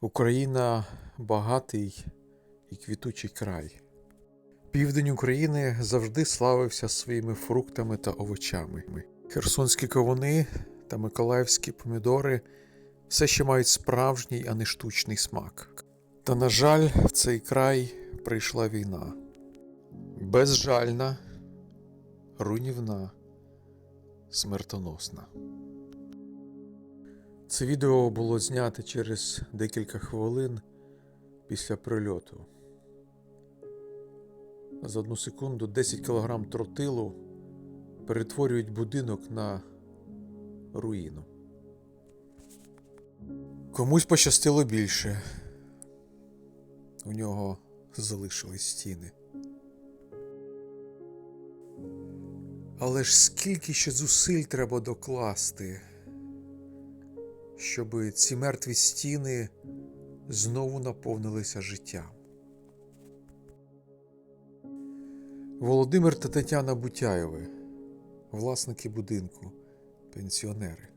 Україна багатий і квітучий край. Південь України завжди славився своїми фруктами та овочами. Херсонські кавуни та миколаївські помідори все ще мають справжній, а не штучний смак. Та, на жаль, в цей край прийшла війна. Безжальна, руйнівна, смертоносна. Це відео було знято через декілька хвилин після прильоту. За одну секунду 10 кг тротилу перетворюють будинок на руїну. Комусь пощастило більше. У нього залишились стіни. Але ж скільки ще зусиль треба докласти, щоб ці мертві стіни знову наповнилися життям. Володимир та Тетяна Бутяєви, власники будинку, пенсіонери.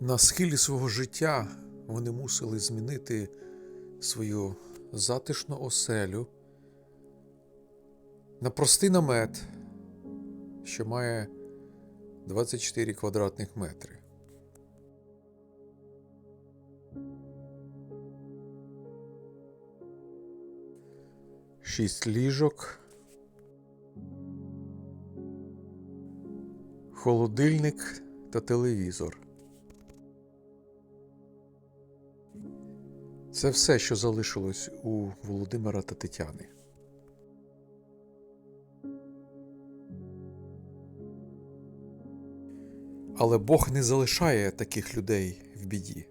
На схилі свого життя вони мусили змінити свою затишну оселю на простий намет, що має 24 квадратних метри. Шість ліжок, холодильник та телевізор. Це все, що залишилось у Володимира та Тетяни. Але Бог не залишає таких людей в біді.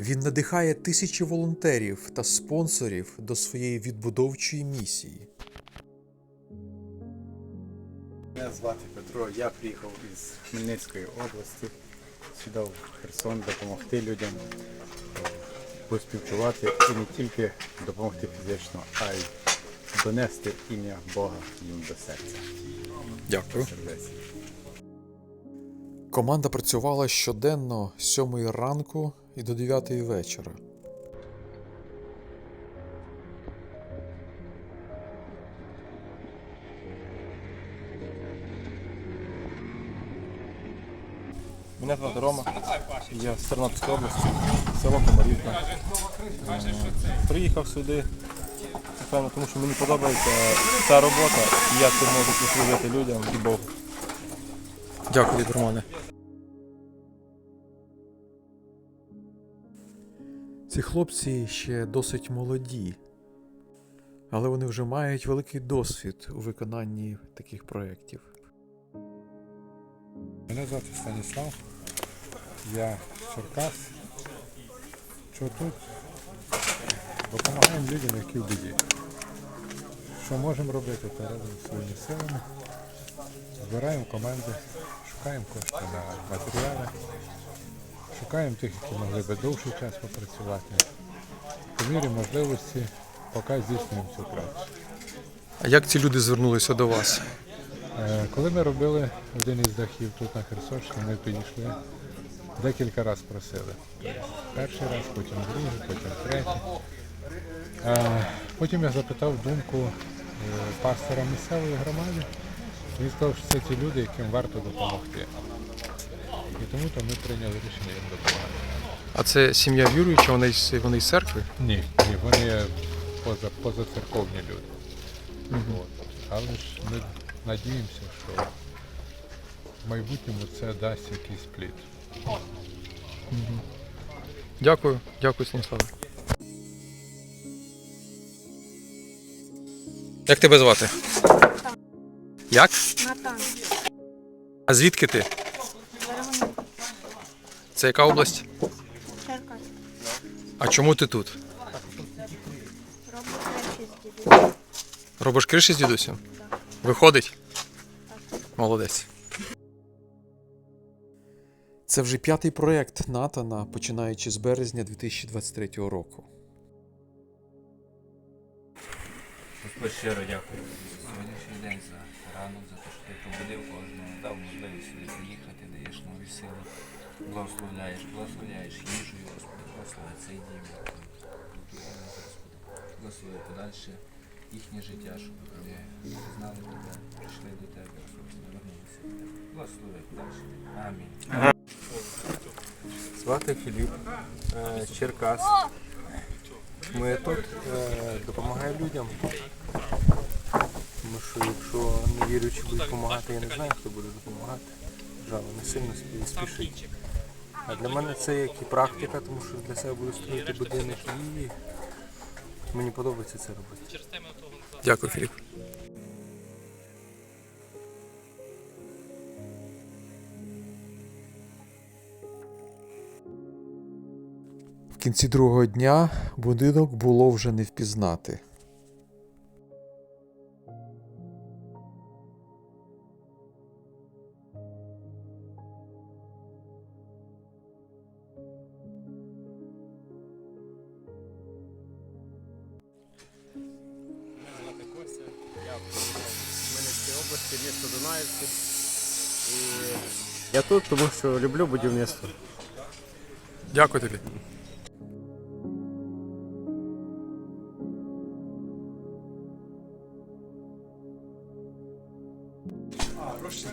Він надихає тисячі волонтерів та спонсорів до своєї відбудовчої місії. Мене звати Петро, я приїхав із Хмельницької області сюди в Херсон допомогти людям, поспівчувати і не тільки допомогти фізично, а й донести ім'я Бога їм до серця. Дякую. Команда працювала щоденно з 7 ранку і до 9 вечора. Мене звати Рома, я з Тернопільської області, село Комарівка. Приїхав сюди, напевно, тому що мені подобається ця робота і я цим можу послужити людям і Богу. Дякую, Романе. Ці хлопці ще досить молоді, але вони вже мають великий досвід у виконанні таких проєктів. Мене звати Станіслав, я Черкас. Що тут допомагаємо людям, які в біді. Що можемо робити, то робимо своїми силами. Збираємо команди, шукаємо кошти на матеріали, шукаємо тих, які могли би довший час попрацювати. По мірі можливості, поки здійснюємо цю працю. А як ці люди звернулися до вас? Е, Коли ми робили один із дахів тут на Херсонщині, ми підійшли, декілька разів просили. Перший раз, потім другий, потім третій. Е, Потім я запитав думку е, пастора місцевої громади. Він сказав, що це ті люди, яким варто допомогти. І тому то ми прийняли рішення їм допомагати. А це сім'я віруюча, вони з, вони з церкви? Ні, ні, вони поза, позацерковні люди. От. Але ж ми надіємося, що в майбутньому це дасть якийсь плід. Дякую, дякую, Станіславе. Як тебе звати? Як? Натан, А звідки ти? Це яка область? Черкас. А чому ти тут? Роблю речі з дідусем. Робиш криші з дідусем? Виходить? Молодець. Це вже п'ятий проєкт Натана, починаючи з березня 2023 року. Господь щиро дякую сьогоднішній день, за ранок, за те, що ти пробудив кожного, дав можливість сюди приїхати, даєш нові сили. Благословляєш, благословляєш їжею, Господи, благослови цей дім. Господи. Благослови подальше їхнє життя, щоб вони знали тебе, прийшли до тебе, Господи, вернулися. Благослови подальше. Амінь. Звати Філіп, е, Черкас. Ми тут е, допомагаємо людям. Якщо невіруючі будуть допомагати, я не знаю, хто буде допомагати. Держава не сильно собі спішить. А для мене це як і практика, тому що для себе буду строїти будинок і мені подобається це робити. Дякую, Філіп. В кінці другого дня будинок було вже не впізнати. Хмельницькій місто Дунаївці. І я тут, тому що люблю будівництво. Дякую тобі.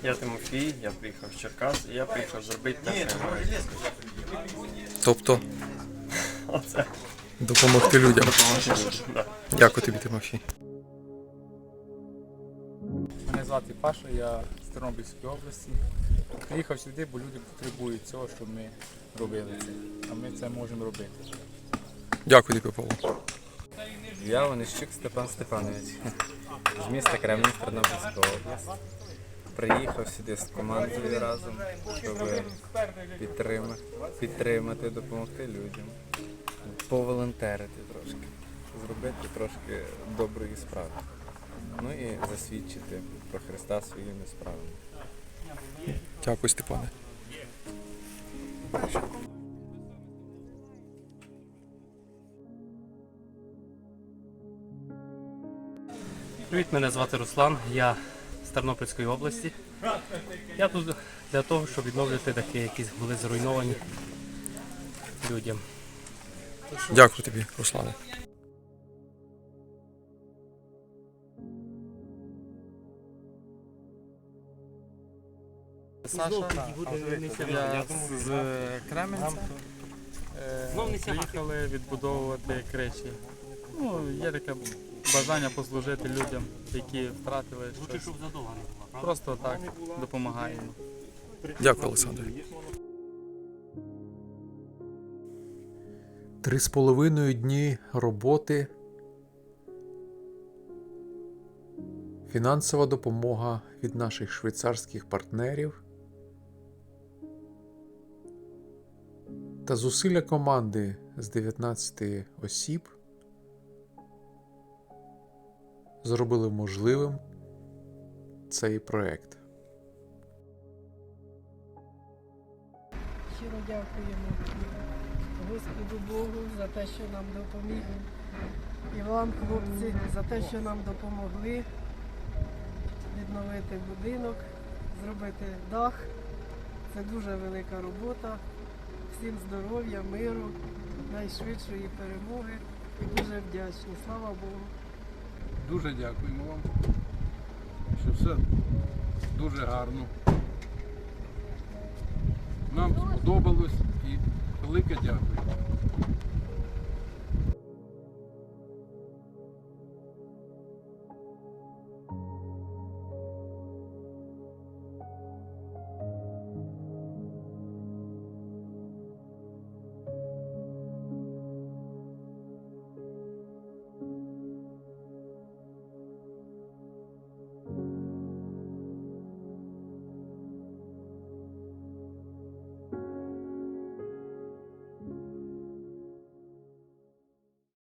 Я Тимофій, я приїхав з Черкас, і я приїхав зробити те, що я маю. Тобто Оце. допомогти людям. Да. Дякую тобі, Тимофій. Мене звати Паша, я з Тернопільської області. Приїхав сюди, бо люди потребують цього, щоб ми робили це. А ми це можемо робити. Дякую тобі, Павло. Я Онищук Степан Степанович з міста Кремль, Тернопільська область. Приїхав сюди з командою разом, щоб підтримати, підтримати, допомогти людям, поволонтерити трошки, зробити трошки доброї справи. Ну і засвідчити про Христа своїми справами. Дякую, Степане. Привіт, мене звати Руслан, я з Тернопільської області. Я тут для того, щоб відновлювати дахи, які були зруйновані людям. Дякую тобі, Руслане. Я з Кременця. Е, Приїхали відбудовувати криші. Ну, є таке бажання послужити людям, які втратили щось. Просто так допомагаємо. Дякую, Олександр. Три з половиною дні роботи. Фінансова допомога від наших швейцарських партнерів та зусилля команди з 19 осіб зробили можливим цей проект. Щиро дякуємо Господу Богу за те, що нам допоміг. І вам, хлопці, за те, що нам допомогли відновити будинок, зробити дах. Це дуже велика робота. Всім здоров'я, миру, найшвидшої перемоги. І дуже вдячні. Слава Богу. Дуже дякуємо вам, що все дуже гарно. Нам сподобалось і велике дякую.